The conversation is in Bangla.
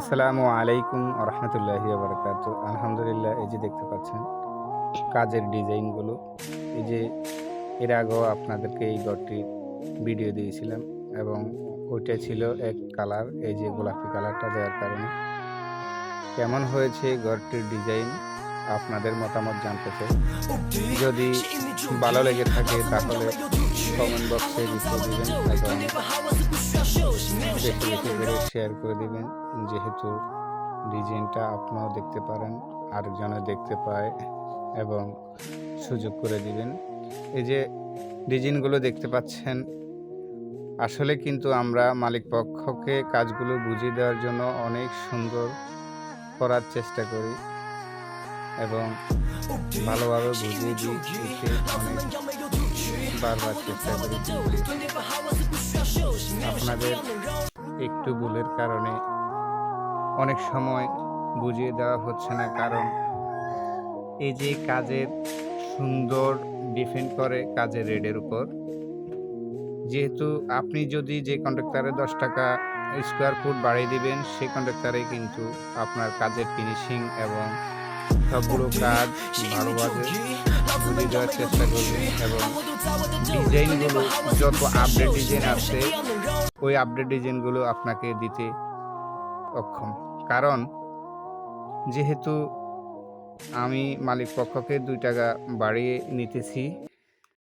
আসসালামু আলাইকুম রহমতুল্লাহি বারকাত আলহামদুলিল্লাহ, এই যে দেখতে পাচ্ছেন, কাজের ডিজাইনগুলো, এই যে এর আগেও আপনাদেরকে এই ঘরটির ভিডিও দিয়েছিলাম এবং ওইটা ছিল এক কালার এই যে গোলাপি কালারটা দেওয়ার কারণে। কেমন হয়েছে ঘরটির ডিজাইন আপনাদের মতামত জানতে চাই। যদি ভালো লেগে থাকে তাহলে কমেন্ট বক্সে লিখে দেবেন এবং বেশি বেশি করে শেয়ার করে দেবেন। যেহেতু ডিজাইনটা আপনিও দেখতে পারেন আরেকজনে দেখতে পায় এবং সুযোগ করে দিবেন। এই যে ডিজাইনগুলো দেখতে পাচ্ছেন, আসলে কিন্তু আমরা মালিক পক্ষকে কাজগুলো বুঝিয়ে দেওয়ার জন্য অনেক সুন্দর করার চেষ্টা করি এবং ভালোভাবে বুঝিয়ে দিই আপনাদের একটু ভুলের কারণে অনেক সময় বুঝিয়ে দেওয়া হচ্ছে না, কারণ এই যে কাজের সুন্দর ডিপেন্ড করে কাজের রেডের উপর, যেহেতু আপনি যদি যে কন্ট্রাক্টারে দশ টাকা স্কোয়ার ফুট বাড়িয়ে দিবেন, সেই কন্ট্রাক্টারে কিন্তু আপনার কাজের ফিনিশিং এবং সবগুলো কাজ ভালোভাবে বুঝে দেওয়ার চেষ্টা করবে এবং ডিজাইনগুলো যত আপডেট ডিজাইন আছে ওই আপডেট ডিজাইনগুলো আপনাকে দিতে অক্ষম। কারণ যেহেতু আমি মালিক পক্ষকে দুই টাকা বাড়িয়ে নিতেছি